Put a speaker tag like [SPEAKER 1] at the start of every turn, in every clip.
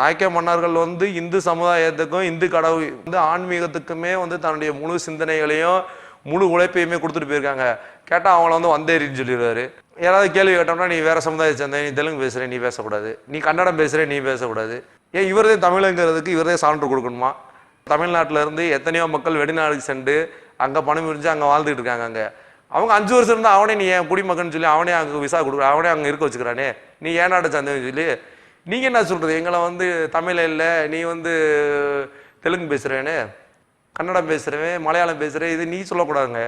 [SPEAKER 1] நாயக்க மன்னர்கள் வந்து இந்து சமுதாயத்துக்கும் இந்து கடவுள் வந்து ஆன்மீகத்துக்குமே வந்து தன்னுடைய முழு சிந்தனைகளையும் முழு உழைப்பையுமே கொடுத்துட்டு போயிருக்காங்க. கேட்டால் அவங்கள வந்து வந்தேரின்னு சொல்லிடுவாரு. யாராவது கேள்வி கேட்டோம்னா நீ வேறு சமுதாயத்தை சேர்ந்த நீ தெலுங்கு பேசுகிற நீ பேசக்கூடாது. நீ கன்னடம் பேசுகிற நீ பேசக்கூடாது. ஏன் இவரதே தமிழுங்கிறதுக்கு இவரதே சான்று கொடுக்கணுமா? தமிழ்நாட்டிலேருந்து எத்தனையோ மக்கள் வெளிநாடுக்கு சென்று அங்கே பணம் புரிஞ்சு அங்கே வாழ்ந்துட்டு இருக்காங்க அங்கே. அவங்க அஞ்சு வருஷம் இருந்தால் அவனே நீ ஏன் குடிமகன் சொல்லி அவனே அங்கே விசா கொடுக்குற அவனே அங்கே இருக்க வச்சுக்கிறானே. நீ ஏன் நாட்டை சேர்ந்தவன் சொல்லி நீங்கள் என்ன சொல்கிறது எங்களை வந்து தமிழ் இல்லை. நீ வந்து தெலுங்கு பேசுகிறேன்னு கன்னடம் பேசுகிறவன் மலையாளம் பேசுகிறேன் இது நீ சொல்லக்கூடாதுங்க.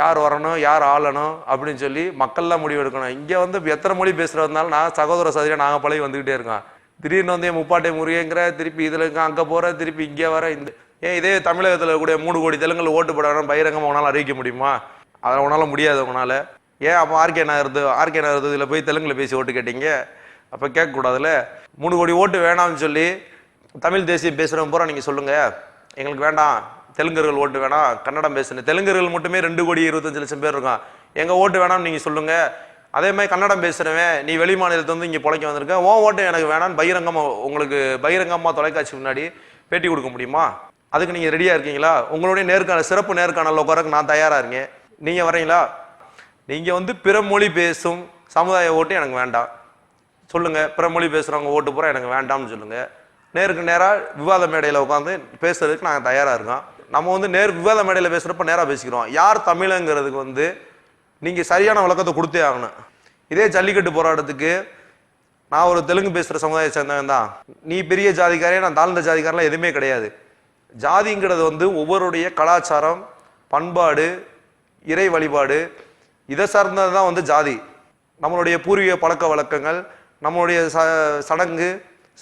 [SPEAKER 1] யார் வரணும் யார் ஆளணும் அப்படின்னு சொல்லி மக்கள்லாம் முடிவு எடுக்கணும். இங்கே வந்து எத்தனை மொழி பேசுகிறதுனால நான் சகோதர சதியாக நாங்கள் பழகி வந்துக்கிட்டே இருக்கோம். திடீர்னு வந்து என் முப்பாட்டை முருகேங்கிற திருப்பி இதில் இருக்க அங்கே போகிற திருப்பி இங்கே வர இந்த ஏன் இதே தமிழகத்தில் கூட மூணு கோடி தெலுங்கில் ஓட்டு போடணும் பகிரங்கமாக உனால் அறிவிக்க முடியுமா? அதை உன்னால் முடியாது உங்களால் ஏன் அப்போ ஆர்கே நகர்து ஆர்கே நகர்து இதில் போய் தெலுங்கில் பேசி ஓட்டு கேட்டீங்க? அப்போ கேட்கக்கூடாதுல்ல? மூணு கோடி ஓட்டு வேணாம்னு சொல்லி தமிழ் தேசியம் பேசுகிறவங்க பூரா நீங்கள் சொல்லுங்கள் எங்களுக்கு வேண்டாம். தெலுங்கர்கள் ஓட்டு வேணாம். கன்னடம் பேசுன தெலுங்கர்கள் மட்டுமே ரெண்டு கோடி இருபத்தஞ்சு லட்சம் பேர் இருக்கான். எங்கள் ஓட்டு வேணாம்னு நீங்கள் சொல்லுங்கள் அதே மாதிரி கன்னடம் பேசுகிறவன் நீ வெளி மாநிலத்துலேருந்து இங்கே பிழைக்க வந்திருக்க ஓ ஓட்டு எனக்கு வேணாம்னு பகிரங்கமாக உங்களுக்கு பகிரங்கமாக தொலைக்காட்சி முன்னாடி பேட்டி கொடுக்க முடியுமா? அதுக்கு நீங்கள் ரெடியாக இருக்கீங்களா? உங்களுடைய நேர்காணல் சிறப்பு நேர்காணல் உட்காரக்கு நான் தயாராக இருக்கேன். நீங்கள் வரீங்களா நீங்கள் வந்து பிற மொழி பேசும் சமுதாய ஓட்டு எனக்கு வேண்டாம். சொல்லுங்கள் பிற மொழி பேசுகிறவங்க ஓட்டு பூரா எனக்கு வேண்டாம்னு சொல்லுங்கள் நேருக்கு நேராக விவாத மேடையில் உட்காந்து பேசுறதுக்கு நாங்கள் தயாராக இருக்கோம். நம்ம வந்து நேர் விவாத மேடையில் பேசுகிறப்ப நேராக பேசிக்கிறோம். யார் தமிழங்கிறதுக்கு வந்து நீங்கள் சரியான விளக்கத்தை கொடுத்தே ஆகணும். இதே ஜல்லிக்கட்டு போராட்டத்துக்கு நான் ஒரு தெலுங்கு பேசுகிற சமுதாய சேர்ந்தவன் தான் நீ பெரிய ஜாதிக்காரே நான் தாழ்ந்த ஜாதிக்காரெலாம் எதுவுமே கிடையாது. ஜாதிங்கிறது வந்து ஒவ்வொருடைய கலாச்சாரம் பண்பாடு இறை வழிபாடு இதை சார்ந்தது தான் வந்து ஜாதி. நம்மளுடைய பூர்வீக பழக்க வழக்கங்கள் நம்மளுடைய ச சடங்கு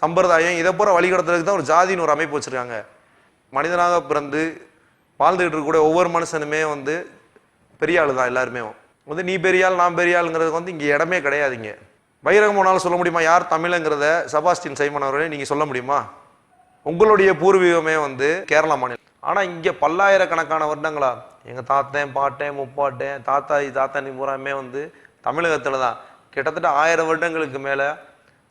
[SPEAKER 1] சம்பிரதாயம் இதை போகிற வழிகடத்துறதுக்கு தான் ஒரு ஜாதின்னு ஒரு அமைப்பு வச்சுருக்காங்க. மனிதனாக பிறந்து வாழ்ந்துகிட்டு இருக்கக்கூடிய ஒவ்வொரு மனுஷனுமே வந்து பெரிய ஆள் தான் எல்லாருமே. வந்து நீ பெரிய ஆள் நான் பெரிய ஆளுங்கிறதுக்கு வந்து இங்கே இடமே கிடையாதுங்க வைரகம் போனாலும் சொல்ல முடியுமா? யார் தமிழங்கிறத சபாஸ்டின் சைமன் அவர்களே நீங்கள் சொல்ல முடியுமா? உங்களுடைய பூர்வீகமே வந்து கேரளா மாநிலம். ஆனால் இங்கே பல்லாயிரக்கணக்கான வருடங்களா? எங்கள் தாத்தன் பாட்டேன் முப்பாட்டேன் தாத்தா நீ பூராமே வந்து தமிழகத்தில் தான். கிட்டத்தட்ட ஆயிரம் வருடங்களுக்கு மேலே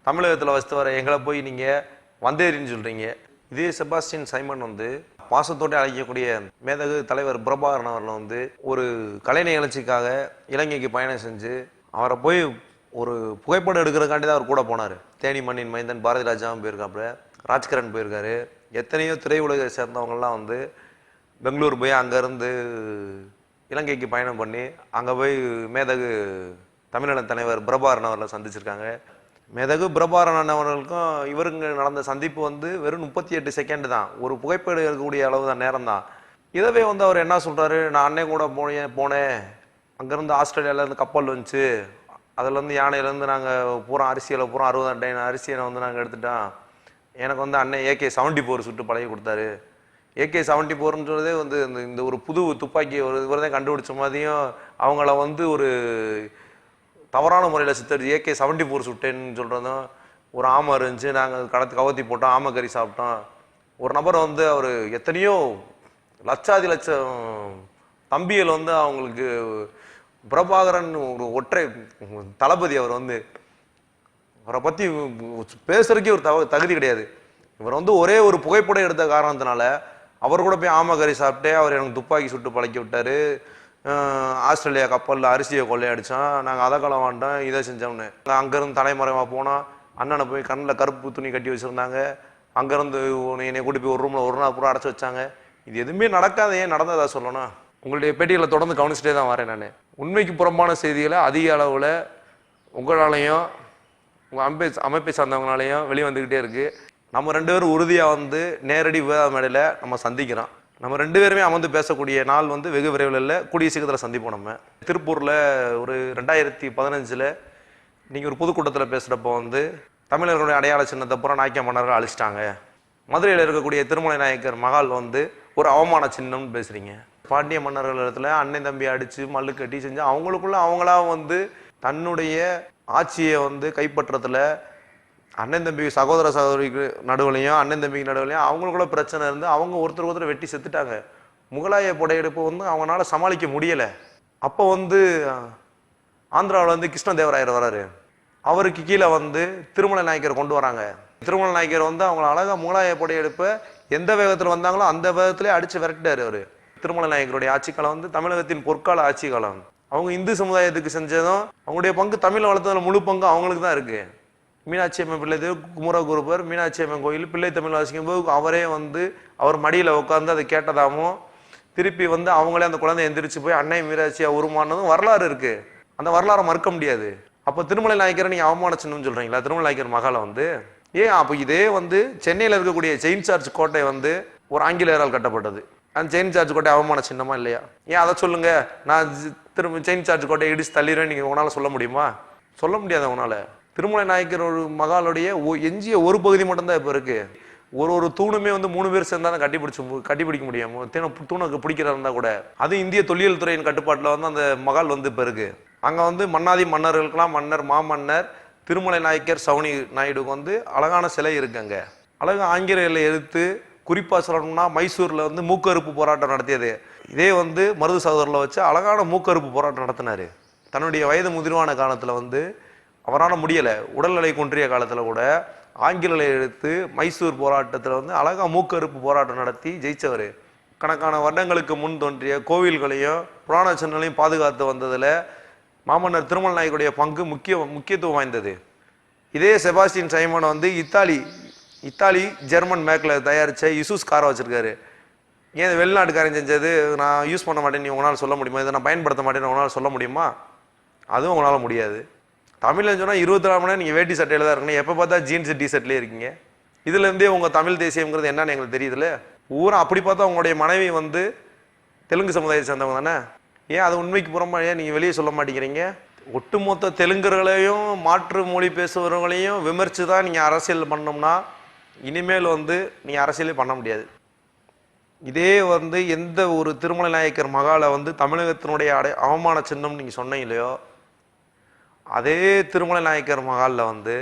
[SPEAKER 1] தமிழகத்தில் வசித்து வர எங்களை போய் நீங்கள் வந்தேரின்னு சொல்கிறீங்க இதே செபாஸ்டின் சைமன் வந்து பாசத்தோடு அழைக்கக்கூடிய மேதகு தலைவர் பிரபாகரன் அவர்கள் வந்து ஒரு கலை நிகழ்ச்சிக்காக இலங்கைக்கு பயணம் செஞ்சு அவரை போய் ஒரு புகைப்படம் எடுக்கிறதுக்காண்டி தான் அவர் கூட போனார். தேனி மண்ணின் மைந்தன் பாரதி ராஜாவும் போயிருக்காப்புல ராஜ்கரன் போயிருக்காரு. எத்தனையோ திரையுலகை சேர்ந்தவங்கள்லாம் வந்து பெங்களூர் போய் அங்கேருந்து இலங்கைக்கு பயணம் பண்ணி அங்கே போய் மேதகு தமிழின தலைவர் பிரபாரன் அவர்களை சந்திச்சிருக்காங்க. மேதகு பிரபாரன் அவர்களுக்கும் இவருங்க நடந்த சந்திப்பு வந்து வெறும் முப்பத்தி எட்டு செகண்ட் தான். ஒரு புகைப்படம் எடுக்கக்கூடிய அளவு தான் நேரம் தான் இதவே வந்து அவர் என்ன சொல்கிறாரு நான் அன்னை கூட போனேன் போனேன். அங்கேருந்து ஆஸ்திரேலியாவிலேருந்து கப்பல் வந்துச்சு. அதுலேருந்து யானையிலேருந்து நாங்கள் பூரா அரிசியில் பூரா அறுபதாம் டைன் அரிசியை வந்து நாங்கள் எடுத்துட்டோம். எனக்கு வந்து அண்ணன் ஏகே செவன்ட்டி ஃபோர் சுட்டு பழகி கொடுத்தாரு. ஏகே செவன்ட்டி ஃபோர்ன்றதே வந்து இந்த இந்த ஒரு புது துப்பாக்கி ஒரு இவர் தான் கண்டுபிடிச்ச மாதிரியும் அவங்கள வந்து ஒரு தவறான முறையில் சித்தரிச்சு ஏகே செவன்ட்டி ஃபோர் சுட்டேன்னு சொல்கிறதும் ஒரு ஆமை இருந்துச்சு. நாங்கள் கடத்து கவத்தி போட்டோம் ஆமை கறி சாப்பிட்டோம். ஒரு நபர் வந்து அவர் எத்தனையோ லட்சாதி லட்சம் தம்பியில் வந்து அவங்களுக்கு பிரபாகரன் ஒரு ஒற்றை தளபதி அவர் வந்து. அவரை பற்றி பேசுறதுக்கே ஒரு தவ தகுதி கிடையாது. இவர் வந்து ஒரே ஒரு புகைப்படம் எடுத்த காரணத்தினால அவர் கூட போய் ஆமகரி சாப்பிட்டே அவர் எனக்கு துப்பாக்கி சுட்டு பழக்கி விட்டார். ஆஸ்திரேலியா கப்பலில் அரிசியை கொள்ளையடிச்சோம் நாங்கள் அதை களவாண்டோம் இதை செஞ்சோம்னு. அங்கேருந்து தலைமறைவாக போனால் அண்ணனை போய் கண்ணில் கருப்பு துணி கட்டி வச்சுருந்தாங்க. அங்கேருந்து என்னை கூட்டி போய் ஒரு ரூமில் ஒரு நாள் பூரா அடைச்சி வச்சாங்க. இது எதுவுமே நடக்காத ஏன் நடந்ததா சொல்லணும்? உங்களுடைய பேட்டிகளை தொடர்ந்து கவனிச்சுட்டே தான் வரேன் நான். உண்மைக்கு புறம்பான செய்திகளை அதிக அளவில் உங்களாலையும் உங்கள் அமைப்பை அமைப்பை சார்ந்தவங்களாலையும் வெளியே வந்துக்கிட்டே இருக்குது நம்ம ரெண்டு பேரும் உறுதியாக வந்து நேரடி விவாத மேடையில் நம்ம சந்திக்கிறோம். நம்ம ரெண்டு பேருமே அமர்ந்து பேசக்கூடிய நாள் வந்து வெகு விரைவில் இல்லை. கூடிய சீக்கிரத்தில் சந்திப்போம் நம்ம. திருப்பூரில் ஒரு ரெண்டாயிரத்தி பதினஞ்சில் நீங்கள் ஒரு பொதுக்கூட்டத்தில் பேசுகிறப்போ வந்து தமிழர்களுடைய அடையாள சின்னத்தை பூரா நாயக்க மன்னர்கள் அழிச்சிட்டாங்க. மதுரையில் இருக்கக்கூடிய திருமலை நாயக்கர் மகால் வந்து ஒரு அவமான சின்னம்னு பேசுகிறீங்க பாண்டிய மன்னர்கள் இடத்துல அண்ணன் தம்பி அடித்து மல்லு கட்டி செஞ்சு அவங்களுக்குள்ள அவங்களா வந்து தன்னுடைய ஆட்சியை வந்து கைப்பற்றதுல அண்ணன் தம்பி சகோதர சகோதரிக்கு நடுவுலையும் அண்ணன் தம்பிக்கு நடுவுலையும் அவங்களுக்குள்ள பிரச்சனை இருந்து அவங்க ஒருத்தர் ஒருத்தர் வெட்டி செத்துட்டாங்க. முகலாய படையெடுப்பு வந்து அவங்களால சமாளிக்க முடியலை. அப்போ வந்து ஆந்திராவில் வந்து கிருஷ்ணதேவராயர் வராரு. அவருக்கு கீழே வந்து திருமலை நாயக்கர் கொண்டு வராங்க. திருமலை நாயக்கர் வந்து அவங்கள அழகாக முகலாய படையெடுப்பை எந்த வேகத்தில் வந்தாங்களோ அந்த வேகத்திலே அடிச்சு விரட்டிட்டார் அவர். திருமலை நாயக்கருடைய ஆட்சி காலம் வந்து தமிழகத்தின் பொற்கால ஆட்சி காலம். அவங்க இந்து சமுதாயத்துக்கு செஞ்சதும் அவங்களுடைய பங்கு தமிழ் வளர்த்ததில் முழு பங்கு அவங்களுக்கு தான் இருக்குது மீனாட்சி அம்மன் பிள்ளை தேவ் குமரகுருபர் மீனாட்சி அம்மன் கோயில் பிள்ளை தமிழ் வாசிக்கும் போது அவரே வந்து அவர் மடியில் உட்காந்து அதை கேட்டதாகவும் திருப்பி வந்து அவங்களே அந்த குழந்தை எந்திரிச்சு போய் அன்னை மீனாட்சியா உருமானதும் வரலாறு இருக்குது அந்த வரலாறை மறுக்க முடியாது. அப்போ திருமலை நாயக்கரை நீங்கள் அவமானச்சின்னு சொல்கிறீங்களா திருமலை நாயக்கர் மகளை வந்து. ஏன்? அப்போ இதே வந்து சென்னையில் இருக்கக்கூடிய செயின் சார்ஜ் கோட்டை வந்து ஒரு ஆங்கிலேயரால் கட்டப்பட்டது. அந்த செயின் சார்ஜ் கோட்டை அவமான சின்னமா இல்லையா? ஏன்? அதை சொல்லுங்க. நான் திரும்ப செயின் சார்ஜ் கோட்டையை இடிச்சு தள்ளிடுறேன் நீங்கள் உங்களால சொல்ல முடியுமா? சொல்ல முடியாது உங்களால? திருமலை நாயக்கர் ஒரு மகாலுடைய ஒ- எஞ்சிய ஒரு பகுதி மட்டும்தான் இப்போ இருக்கு. ஒரு ஒரு தூணுமே வந்து மூணு பேர் சேர்ந்தா தான் கட்டிப்பிடிச்சு கட்டிப்பிடிக்க முடியும். தூணுக்கு பிடிக்கிறதா இருந்தால் கூட. அது இந்திய தொல்லியல் துறையின் கட்டுப்பாட்டில் வந்து அந்த மகால் வந்து இப்போ இருக்கு. அங்கே வந்து மன்னாதி மன்னர்களுக்கெல்லாம் மன்னர் மாமன்னர் திருமலை நாயக்கர் சவுனி நாயுடுக்கு வந்து அழகான சிலை இருக்குது அங்கே. அழகு ஆங்கிலேயர்ல எடுத்து குறிப்பாக சொல்லணும்னா மைசூரில் வந்து மூக்கறுப்பு போராட்டம் நடத்தியது. இதே வந்து மருது சகோதரில் வச்சு அழகான மூக்கறுப்பு போராட்டம் நடத்தினார். தன்னுடைய வயது முதிர்வான காலத்தில் வந்து அவரால் முடியலை. உடல்நிலை குன்றிய காலத்தில் கூட ஆங்கிலேயரை எடுத்து மைசூர் போராட்டத்தில் வந்து அழகா மூக்கறுப்பு போராட்டம் நடத்தி ஜெயிச்சவர். கணக்கான வருடங்களுக்கு முன் தோன்றிய கோவில்களையும் புராண சின்னங்களையும் பாதுகாத்து வந்ததில் மாமன்னர் திருமல் நாயக்குடைய பங்கு முக்கிய முக்கியத்துவம் வாய்ந்தது. இதே செபாஸ்டின் சைமன் வந்து இத்தாலி இத்தாலி ஜெர்மன் மேக்கில் தயாரித்த இசூஸ் காரை வச்சுருக்காரு. ஏன் வெளிநாட்டுக்காரன் செஞ்சது? நான் யூஸ் பண்ண மாட்டேன்னு உங்களால் சொல்ல முடியுமா? இதை நான் பயன்படுத்த மாட்டேன்னு உங்களால் சொல்ல முடியுமா? அதுவும் உங்களால் முடியாது. தமிழ்ல சொன்னால் இருபத்தி நாலு மணி நேரம் நீங்கள் வேட்டி சட்டையில் தான் இருக்கணும். எப்போ பார்த்தா ஜீன்ஸ் டி ஷர்ட்லேயே இருக்கீங்க இதுலேருந்தே உங்கள் தமிழ் தேசியம்ங்கிறது என்னன்னு எங்களுக்கு தெரியுதுல்ல. ஊரா அப்படி பார்த்தா உங்களுடைய மனைவி வந்து தெலுங்கு சமுதாயத்தை சேர்ந்தவங்க தானே? ஏன் அது உண்மைக்கு புறமா ஏன் நீங்கள் வெளியே சொல்ல மாட்டேங்கிறீங்க. ஒட்டுமொத்த தெலுங்குகளையும் மாற்று மொழி பேசுபவர்களையும் விமர்சித்து தான் நீங்கள் அரசியல் பண்ணோம்னா இனிமேல் வந்து நீங்கள் அரசியலே பண்ண முடியாது. இதே வந்து எந்த ஒரு திருமலை நாயக்கர் மகாலை வந்து தமிழகத்தினுடைய அடை அவமான சின்னம் நீங்கள் சொன்னீங்களோ அதே திருமலை நாயக்கர் மகாலில் வந்து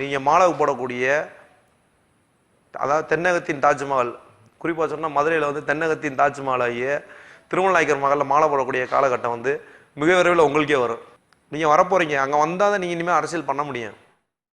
[SPEAKER 1] நீங்கள் மாலை போடக்கூடிய அதாவது தென்னகத்தின் தாஜ்மஹால் குறிப்பாக சொன்னால் மதுரையில் வந்து தென்னகத்தின் தாஜ்மஹால் ஆகிய திருமலை நாயக்கர் மகாலில் மாலை போடக்கூடிய காலகட்டம் வந்து மிக விரைவில் உங்களுக்கே வரும். நீங்கள் வரப்போகிறீங்க அங்கே வந்தால் தான் நீங்கள் இனிமேல் அரசியல் பண்ண முடியும்.